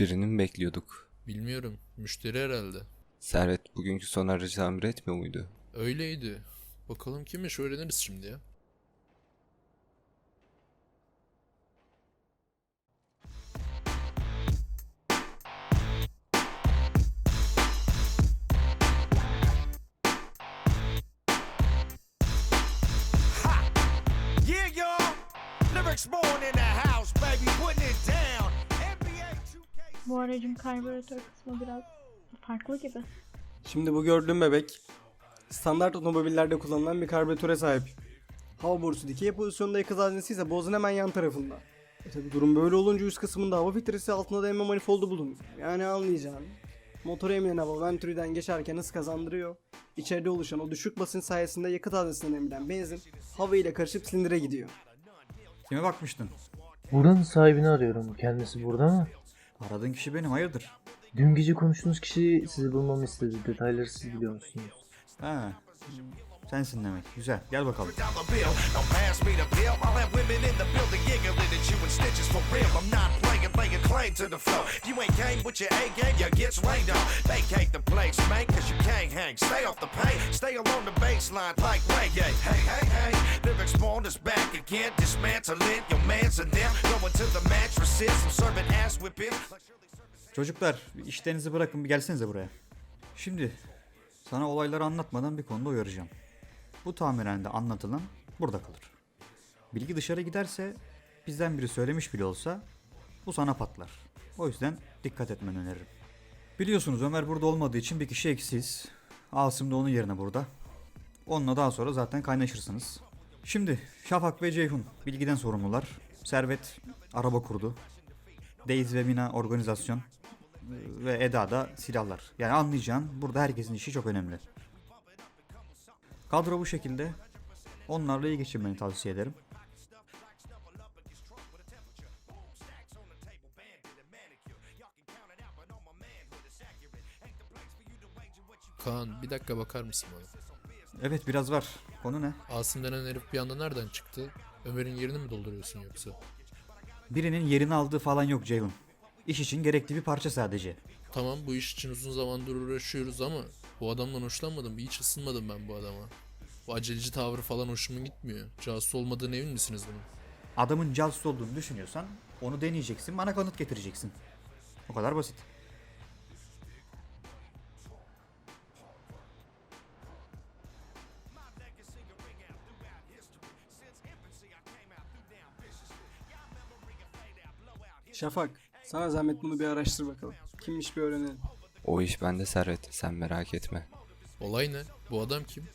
Birini mi bekliyorduk? Bilmiyorum. Müşteri herhalde. Servet bugünkü son aracı tamir etmiyor muydu? Öyleydi. Bakalım kimmiş öğreniriz şimdi ya. Born in the house, baby, putting it down. NBA 2K. Bu aracın karbüratör kısmı biraz farklı gibi. Şimdi bu gördüğüm bebek standart otomobillerde kullanılan bir karbüratöre sahip. Hava borusu dikey pozisyonda yakıt haznesi ise bozun hemen yan tarafında. E tabi durum böyle olunca üst kısmında hava filtresi altında da emme manifoldu bulunuyor. Yani anlayacağın. Motora emilen hava Venturi'den geçerken hız kazandırıyor. İçeride oluşan o düşük basınç sayesinde yakıt haznesinden emilen benzin hava ile karışıp silindire gidiyor. Kime bakmıştın? Buranın sahibini arıyorum. Kendisi burada mı? Aradığın kişi benim hayırdır? Dün gece konuştuğunuz kişi sizi bulmamı istedi. Detayları siz biliyor musunuz? Ha. Sensin demek. Güzel. Gel bakalım. İn in playing, laying claim to the flow. You ain't game with your A game, you gets rained on. Vacate the place, man, cause you can't hang. Stay off the paint, stay along the baseline like reggae. Hey, hey, hey. Lyrics born is back again. Dismantling your mans and them. Going to the mattresses. I'm serving ass whipping. Çocuklar işlerinizi bırakın bir gelsenize buraya. Şimdi sana olayları anlatmadan bir konuda uyaracağım. Bu tamirhanede anlatılan burada kalır. Bilgi dışarı giderse bizden biri söylemiş bile olsa bu sana patlar. O yüzden dikkat etmeni öneririm. Biliyorsunuz Ömer burada olmadığı için bir kişi eksiyiz. Asım da onun yerine burada. Onunla daha sonra zaten kaynaşırsınız. Şimdi Şafak ve Ceyhun bilgiden sorumlular. Servet araba kurdu. Days ve Mina organizasyon ve Eda da silahlar. Yani anlayacağın burada herkesin işi çok önemli. Kadro bu şekilde. Onlarla iyi geçirmeni tavsiye ederim. Bir dakika bakar mısın bana? Evet biraz var. Konu ne? Asım denen herif bir anda nereden çıktı? Ömer'in yerini mi dolduruyorsun yoksa? Birinin yerini aldığı falan yok Ceyhun. İş için gerekli bir parça sadece. Tamam bu iş için uzun zamandır uğraşıyoruz ama bu adamdan hoşlanmadım. Hiç ısınmadım ben bu adama. Bu aceleci tavrı falan hoşuma gitmiyor. Casus olmadığına emin misiniz bunun? Adamın casus olduğunu düşünüyorsan onu deneyeceksin bana kanıt getireceksin. O kadar basit. Şafak sana zahmet bunu bir araştır bakalım. Kimmiş bir öğrenelim. O iş bende Servet. Sen merak etme. Olay ne? Bu adam kim?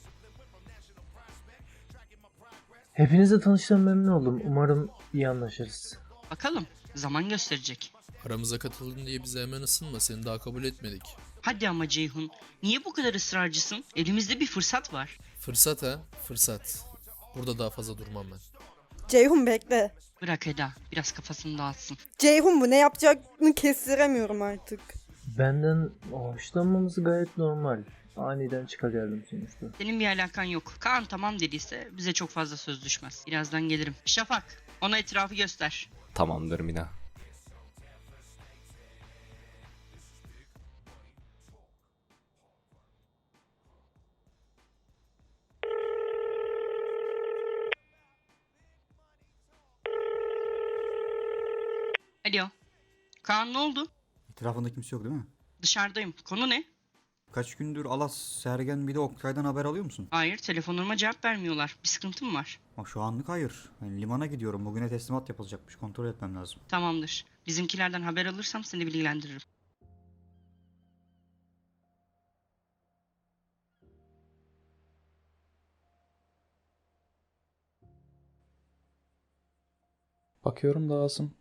Hepinizle tanıştığım memnun oldum. Umarım iyi anlaşırız. Bakalım. Zaman gösterecek. Aramıza katıldın diye bize hemen ısınma. Seni daha kabul etmedik. Hadi ama Ceyhun. Niye bu kadar ısrarcısın? Elimizde bir fırsat var. Fırsat ha? Fırsat. Burada daha fazla durmam ben. Ceyhun bekle. Bırak Eda. Biraz kafasını dağıtsın. Ceyhun bu ne yapacağını kestiremiyorum artık. Benden hoşlanmamız gayet normal. Aniden çıka geldim sonuçta. Senin bir alakan yok. Kaan tamam dediyse bize çok fazla söz düşmez. Birazdan gelirim. Şafak. Ona etrafı göster. Tamamdır Mina. Kaan ne oldu? Etrafında kimse yok değil mi? Dışarıdayım. Konu ne? Kaç gündür Alas, Sergen bir de Oktay'dan haber alıyor musun? Hayır telefonlarıma cevap vermiyorlar. Bir sıkıntım var. Ama şu anlık hayır. Ben limana gidiyorum. Bugüne teslimat yapılacakmış. Kontrol etmem lazım. Tamamdır. Bizimkilerden haber alırsam seni bilgilendiririm. Bakıyorum da Asım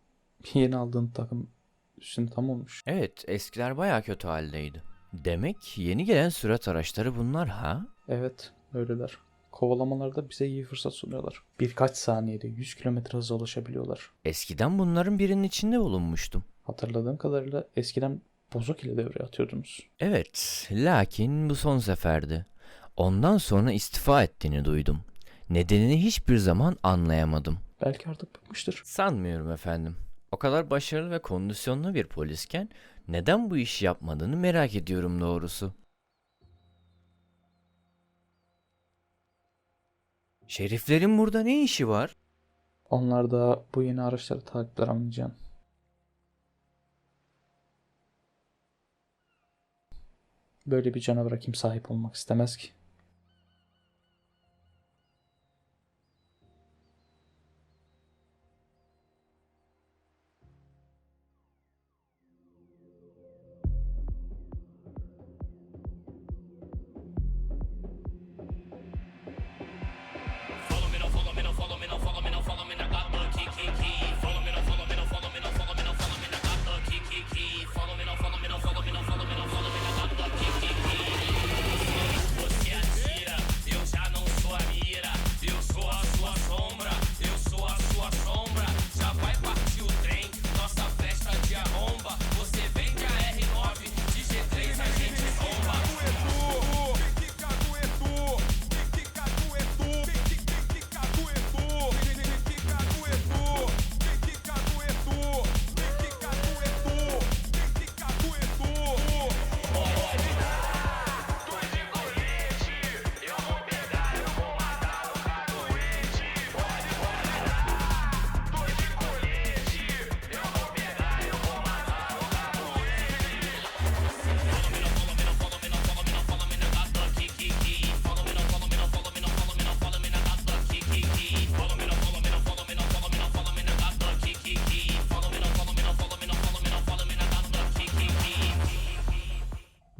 yeni aldığın takım üstüne tam olmuş. Evet, eskiler baya kötü haldeydi. Demek yeni gelen sürat araçları bunlar ha? Evet öyleler. Kovalamalarda bize iyi fırsat sunuyorlar. Birkaç saniyede 100 km hıza ulaşabiliyorlar. Eskiden bunların birinin içinde bulunmuştum. Hatırladığım kadarıyla eskiden bozuk ile devreye atıyordunuz. Evet, lakin bu son seferdi. Ondan sonra istifa ettiğini duydum. Nedenini hiçbir zaman anlayamadım. Belki artık bıkmıştır. Sanmıyorum efendim. O kadar başarılı ve kondisyonlu bir polisken neden bu işi yapmadığını merak ediyorum doğrusu. Şeriflerin burada ne işi var? Onlar da bu yeni araçları takipler anlayacaksın. Böyle bir canavara kim sahip olmak istemez ki?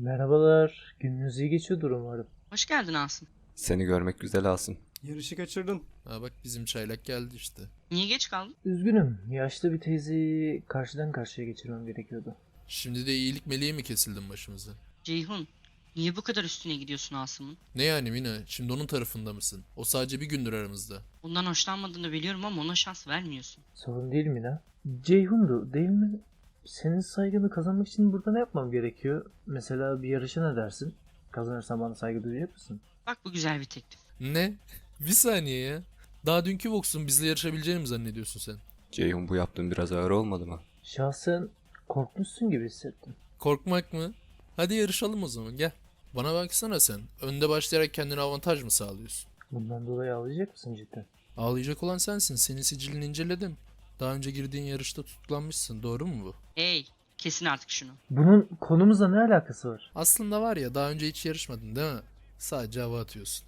Merhabalar. Gününüz iyi geçiyordur umarım. Hoş geldin Asım. Seni görmek güzel Asım. Yarışı kaçırdın. Ha bak bizim çaylak geldi işte. Niye geç kaldın? Üzgünüm. Yaşlı bir teyzeyi karşıdan karşıya geçirmem gerekiyordu. Şimdi de iyilik meleği mi kesildin başımıza? Ceyhun, niye bu kadar üstüne gidiyorsun Asım'ın? Ne yani Mina? Şimdi onun tarafında mısın? O sadece bir gündür aramızda. Ondan hoşlanmadığını biliyorum ama ona şans vermiyorsun. Sorun değil mi lan? Ceyhun'du değil mi? Senin saygını kazanmak için burada ne yapmam gerekiyor? Mesela bir yarışa ne dersin? Kazanırsan bana saygı duyacak mısın? Bak bu güzel bir teklif. Ne? Bir saniye ya. Daha dünkü Vox'un bizle yarışabileceğini mi zannediyorsun sen? Ceyhun bu yaptığın biraz ağır olmadı mı? Şahsen korkmuşsun gibi hissettim. Korkmak mı? Hadi yarışalım o zaman gel. Bana baksana sen. Önde başlayarak kendine avantaj mı sağlıyorsun? Bundan dolayı ağlayacak mısın cidden? Ağlayacak olan sensin. Senin sicilini inceledim. Daha önce girdiğin yarışta tutuklanmışsın. Doğru mu bu? Hey, kesin artık şunu. Bunun konumuzla ne alakası var? Aslında var ya daha önce hiç yarışmadın değil mi? Sadece hava atıyorsun.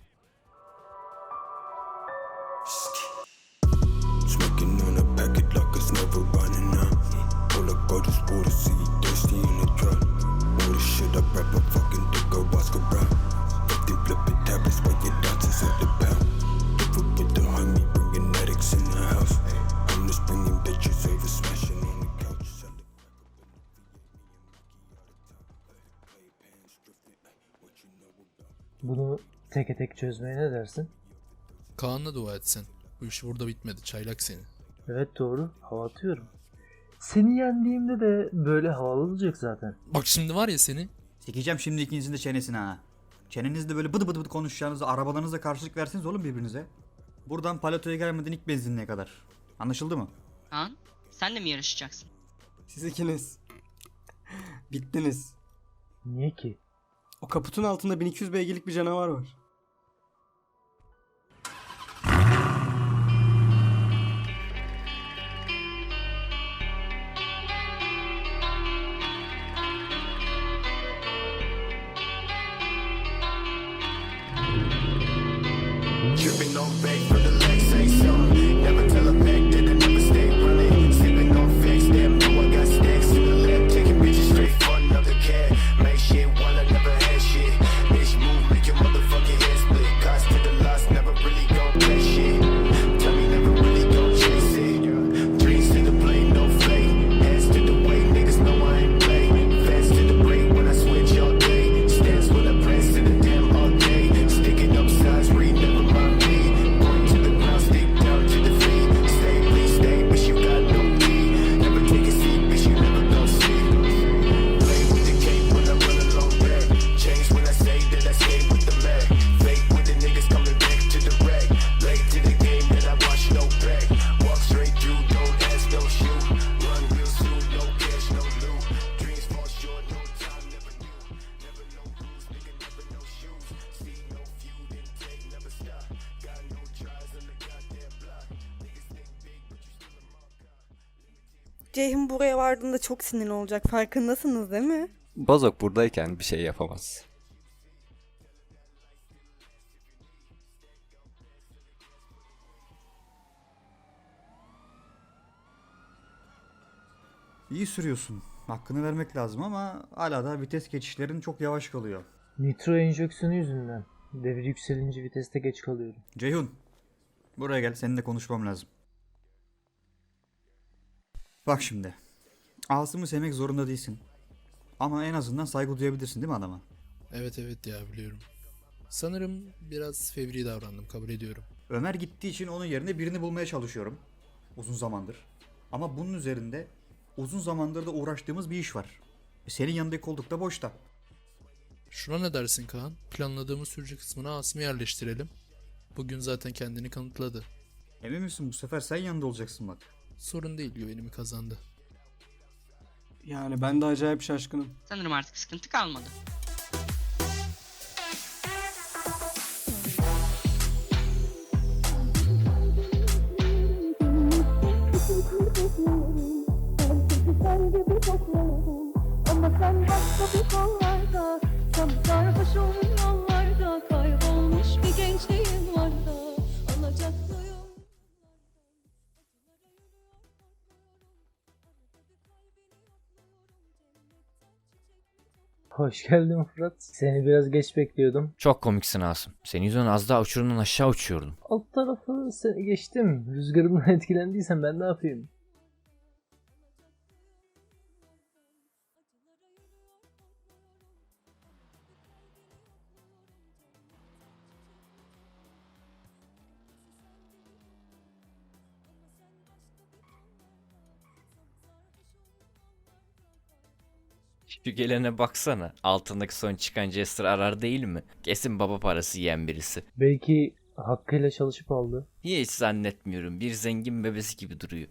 Bunu teke tek çözmeye ne dersin? Kaan'la dua et sen. Bu iş burada bitmedi. Çaylak seni. Evet doğru. Hava atıyorum. Seni yendiğimde de böyle havalı olacak zaten. Bak şimdi var ya seni. Sikeceğim şimdi ikinizin de çenesine ha. Çenenizde böyle bıdı bıdı bıdı konuşacağınızı arabalarınızla karşılık verseniz oğlum birbirinize. Buradan paletoya gelmeden ilk benzinliğe kadar. Anlaşıldı mı? Kaan, sen de mi yarışacaksın? Siz ikiniz. Bittiniz. Niye ki? O kaputun altında 1200 beygirlik bir canavar var. Dripping on fake Vardığında çok sinirli olacak. Farkındasınız değil mi? Bozok buradayken bir şey yapamaz. İyi sürüyorsun. Hakkını vermek lazım ama hala da vites geçişlerin çok yavaş kalıyor. Nitro enjeksiyonu yüzünden. Devir yükselince viteste geç kalıyorum. Ceyhun. Buraya gel seninle konuşmam lazım. Bak şimdi. Asım'ı sevmek zorunda değilsin. Ama en azından saygı duyabilirsin değil mi adama? Evet evet ya biliyorum. Sanırım biraz fevri davrandım kabul ediyorum. Ömer gittiği için onun yerine birini bulmaya çalışıyorum. Uzun zamandır. Ama bunun üzerinde uzun zamandır da uğraştığımız bir iş var. E senin yanındaki koltuk da boşta. Şuna ne dersin Kaan? Planladığımız sürücü kısmına Asım'ı yerleştirelim. Bugün zaten kendini kanıtladı. Emin misin bu sefer sen yanında olacaksın bak. Sorun değil güvenimi kazandı. Yani ben de acayip şaşkınım. Sanırım artık sıkıntı kalmadı. Ama sen başka bir kollarda Tam sarhoşum yollarda Kaybolmuş bir gençliğim var Hoş geldin Fırat. Seni biraz geç bekliyordum. Çok komiksin Asım. Senin yüzünden az daha uçurumdan aşağı uçuyordum. Alt tarafı seni geçtim. Rüzgarından etkilendiysen ben ne yapayım? Şu gelene baksana. Altındaki son çıkan Jester arar değil mi? Kesin baba parası yiyen birisi. Belki hakkıyla çalışıp aldı. Hiç zannetmiyorum. Bir zengin bebesi gibi duruyor.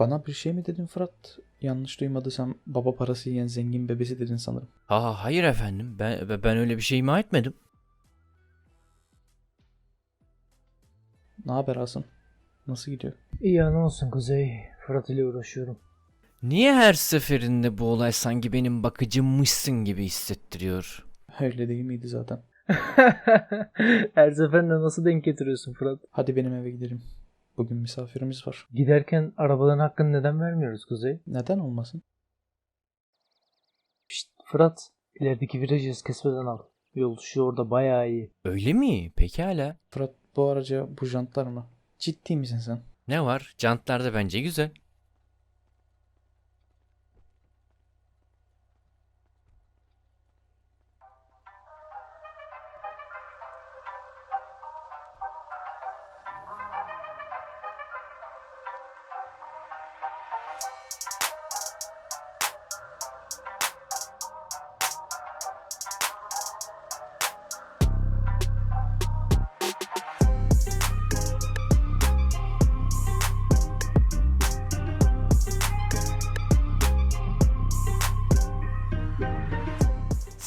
Bana bir şey mi dedin Fırat? Yanlış duymadıysam baba parası yiyen zengin bebesi dedin sanırım. Ha hayır efendim. Ben ben öyle bir şey ima etmedim. Ne haber Asım? Nasıl gidiyor? İyi ya ne olsun Kuzey. Fırat ile uğraşıyorum. Niye her seferinde bu olay sanki benim bakıcımmışsın gibi hissettiriyor? Öyle değil miydi zaten? Her seferinde nasıl denk getiriyorsun Fırat? Hadi benim eve gidelim. Bugün misafirimiz var. Giderken arabaların hakkını neden vermiyoruz Kuzey? Neden olmasın? Şşt Fırat. ilerideki virajı kesmeden al. Yol şu orada bayağı iyi. Öyle mi? Pekala. Fırat bu araca bu jantlar mı? Ciddi misin sen? Ne var? Jantlar da bence güzel.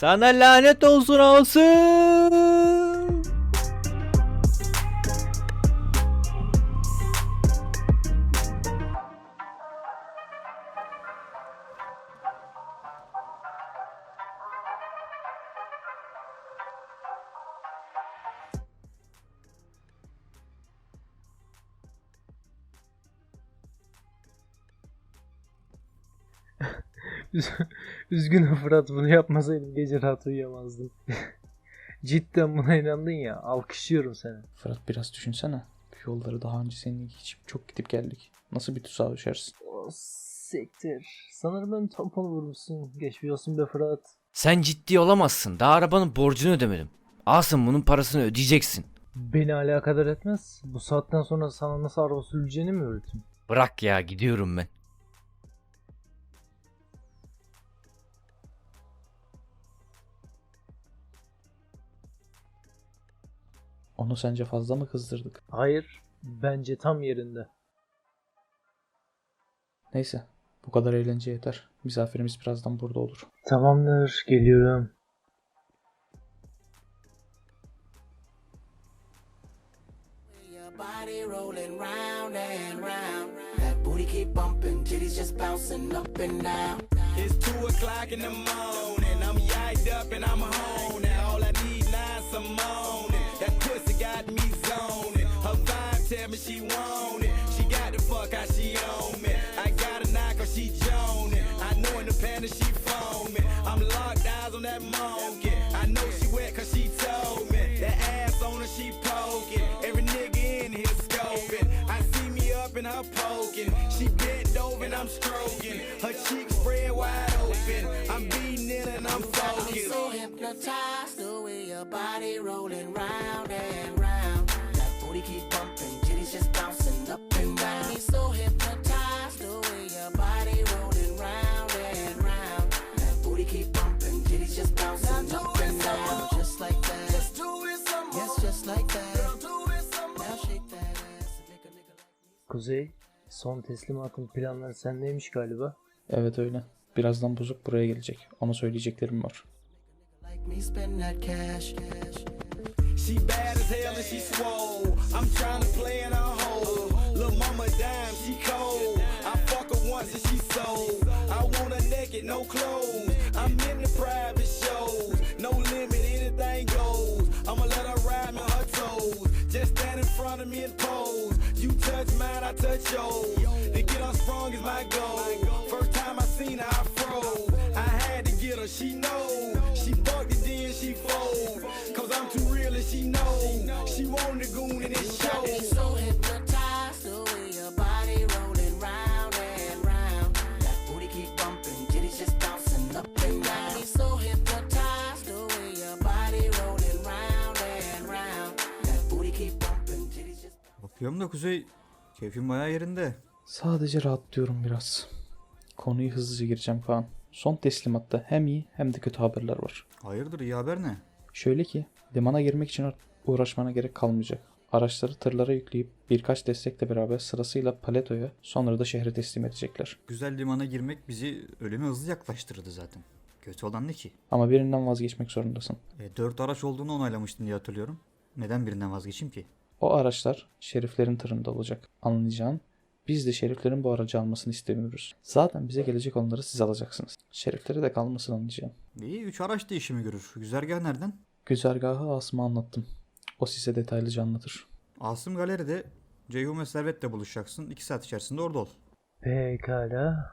Sana lanet olsun Asım. Üzgünüm Fırat bunu yapmasaydım gece rahat uyuyamazdım. Cidden buna inandın ya. Alkışlıyorum seni. Fırat biraz düşünsene. Bu yolları daha önce seninle geçip çok gidip geldik. Nasıl bir tuzağa düşersin? O siktir. Sanırım ön tamponu vurmuşsun. Geçmiş olsun be Fırat. Sen ciddi olamazsın. Daha arabanın borcunu ödemedim. Asım bunun parasını ödeyeceksin. Beni alakadar etmez. Bu saatten sonra sana nasıl araba sürüleceğini mi öğreteyim? Bırak ya gidiyorum ben. Onu sence fazla mı kızdırdık? Hayır. Bence tam yerinde. Neyse. Bu kadar eğlence yeter. Misafirimiz birazdan burada olur. Tamamdır, geliyorum. Your body rolling round and round. That booty keep bumping, titties just bouncing up and down. It's two o'clock in the morning. I'm yacked up and I'm home. She want it. She got the fuck how she on me. I got a knock or she joning. I know in the panties she foaming. I'm locked eyes on that monkey. I know she wet cause she told me. That ass on her she poking. Every nigga in here scoping. I see me up in her poking. She bent over and I'm stroking. Her cheeks spread wide open. I'm beating it and I'm focused. I'm so hypnotized the way your body rolling round and Kuzey, son teslimatın planları sendeymiş galiba. Evet öyle. Birazdan bozuk buraya gelecek. Ona söyleyeceklerim var. like me spend that cash. She bad as hell and she swole. I'm trying to play in her hole. Lil' mama dime, she cold. I fuck her once and she sold. I want her naked, no clothes. Touch mine, I touch yours. To get her sprung is my goal. First time I seen her, I froze. I had to get her, she know. She fucked it, then she fold. Cause I'm too real and she know. She wanted the goon and it shows. So hypnotized the way your body rolling round and round. That booty keep bumping, titties just bouncing up and down. So hypnotized the way your body rolling round and round. That booty keep bumping, titties just Bakıyorum da Kuzey keyfin bayağı yerinde. Sadece rahatlıyorum biraz. Konuyu hızlıca gireceğim Kaan. Son teslimatta hem iyi hem de kötü haberler var. Hayırdır iyi haber ne? Şöyle ki limana girmek için uğraşmana gerek kalmayacak. Araçları tırlara yükleyip birkaç destekle beraber sırasıyla paletoya sonra da şehre teslim edecekler. Güzel limana girmek bizi ölüme hızlı yaklaştırdı zaten. Kötü olan ne ki? Ama birinden vazgeçmek zorundasın. E, dört araç olduğunu onaylamıştın diye hatırlıyorum. Neden birinden vazgeçeyim ki? O araçlar şeriflerin tırında olacak. Anlayacağın biz de şeriflerin bu aracı almasını istemiyoruz. Zaten bize gelecek onları siz alacaksınız. Şeriflere de kalmasın anlayacağın. İyi üç araç da işimi görür. Güzergah nereden? Güzergahı Asım'a anlattım. O size detaylıca anlatır. Asım Galeri'de Ceyhun ve Servet'le buluşacaksın. 2 saat içerisinde orada ol. Pekala.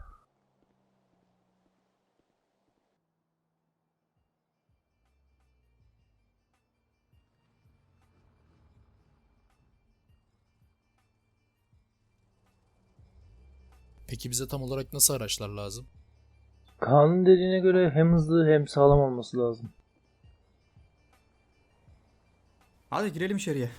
Peki bize tam olarak nasıl araçlar lazım? Kanun dediğine göre hem hızlı hem sağlam olması lazım. Hadi girelim içeriye.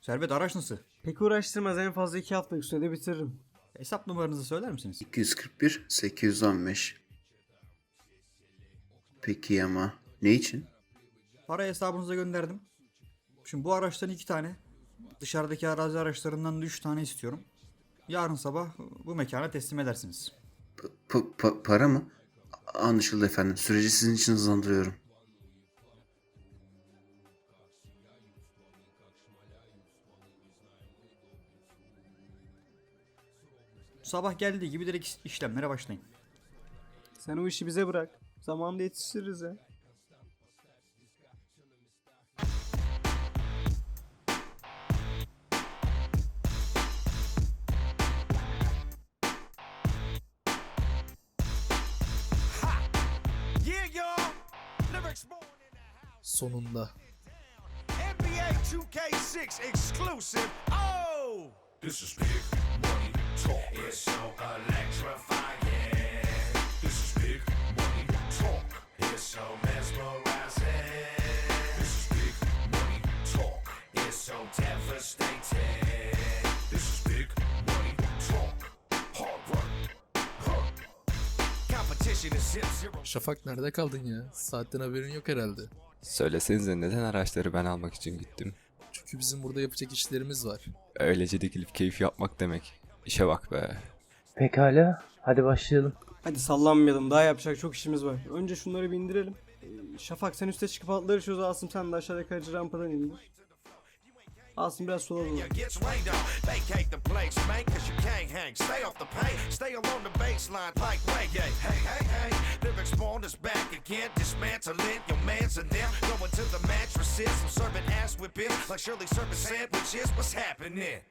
Servet araç nasıl? Pek uğraştırmaz en fazla 2 hafta sürede bitiririm. Hesap numaranızı söyler misiniz? 241 815. Peki ama ne için? Para hesabınıza gönderdim. Şimdi bu araçtan iki tane. Dışarıdaki arazi araçlarından da üç tane istiyorum. Yarın sabah bu mekana teslim edersiniz. P- pa- para mı? Anlaşıldı efendim. Süreci sizin için hızlandırıyorum. Sabah geldiği gibi direkt işlemlere başlayın. Sen o işi bize bırak. Zamanında yetiştiririz ya. Sonunda. NBA 2K6 exclusive. Oh! This is big talk. It's so electrifying. This is big money talk. It's so mesmerizing. This is big money talk. It's so devastating. This is big money talk. Hard work zero. Şafak nerede kaldın ya? Saatten haberin yok herhalde. Söylesenize neden araçları ben almak için gittim. Çünkü bizim burada yapacak işlerimiz var. Öylece dikilip keyif yapmak demek. İşe bak be. Pekala. Hadi başlayalım. Hadi sallanmayalım daha yapacak çok işimiz var. Önce şunları bir indirelim. Ee, Şafak sen üste çıkıp atları çöz Asım sen de aşağıdaki aracı rampadan indir. Asım biraz sola doğru.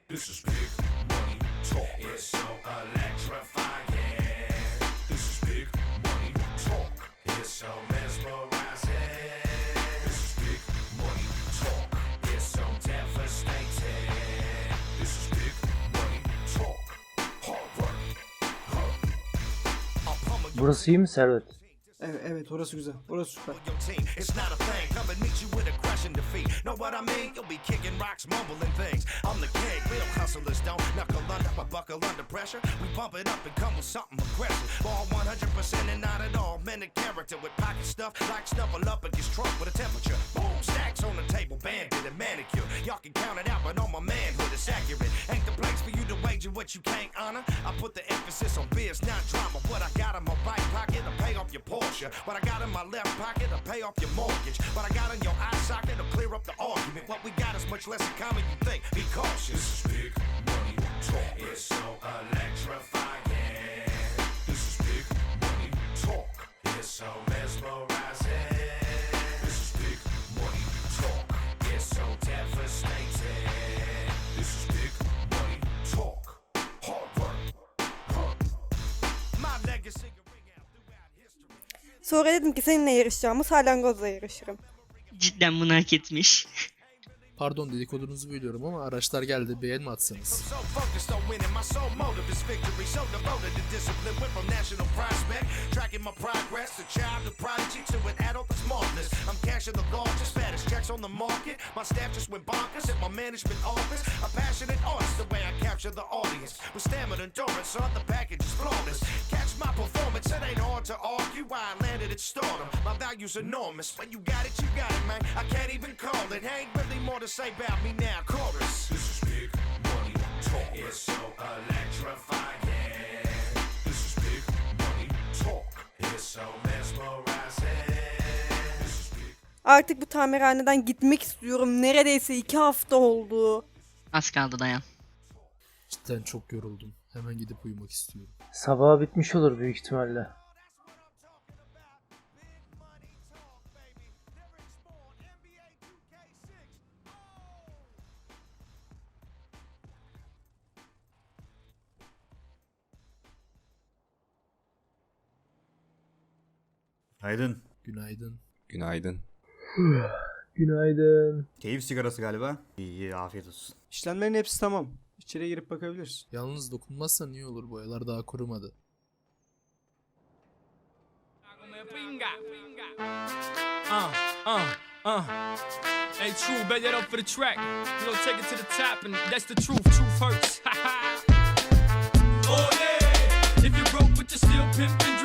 This is big talk. It's so electrifying. This is big money talk. It's so mesmerizing. This is big money talk. It's so devastating. This is big money talk. Hard work. Your Burası iyi mi Servet? Evet evet orası güzel. Orası süper. It's not a thing. Come and meet you with a crushing defeat. Know what I mean? You'll be kicking rocks, mumbling things. I'm the king. Real hustlers don't knuckle under, but buckle under pressure. We bump it up and come with something aggressive. All 100% and not at all. Men of character with pocket stuff like snuffle up against trunk with a temperature. Boom, stacks on the table, banded and manicure. Y'all can count it out, but on my manhood it's accurate. Ain't the place for you to wager what you can't honor. I put the emphasis on biz, not drama. What I got in my right pocket to pay off your Porsche. What I got in my left pocket to pay off your mortgage. What I got in your eye socket to clear up the argument. What we got is much less in common you think. Be cautious. This is big money talk. It's so electrifying. Sonra dedim ki seninle yarışacağımı salyangozla yarışırım. Cidden bunu hak etmiş. Pardon dedikodunuzu bölüyorum ama araçlar geldi beğen mi atsanız? Why I landed at stardom. My value's enormous. When you got it, you got it, man. I can't even call it. Ain't really more to say about me now. Chorus. This is big money talk. It's so electrifying. This is big money talk. It's so mesmerizing. This is big Artık bu tamirhaneden gitmek istiyorum. Neredeyse iki hafta oldu. Az kaldı dayan. Cidden çok yoruldum. Hemen gidip uyumak istiyorum. Sabaha bitmiş olur büyük ihtimalle. Günaydın. Günaydın. Günaydın. Günaydın. Keyif sigarası galiba. İyi, iyi afiyet olsun. İşlemlerin hepsi tamam. İçeri girip bakabiliriz. Yalnız dokunmazsan iyi olur boyalar daha kurumadı. Ah, ah, ah. For the track. You take it to the top, and that's the truth. Truth hurts. oh yeah. If you're broke, but you're still pimping.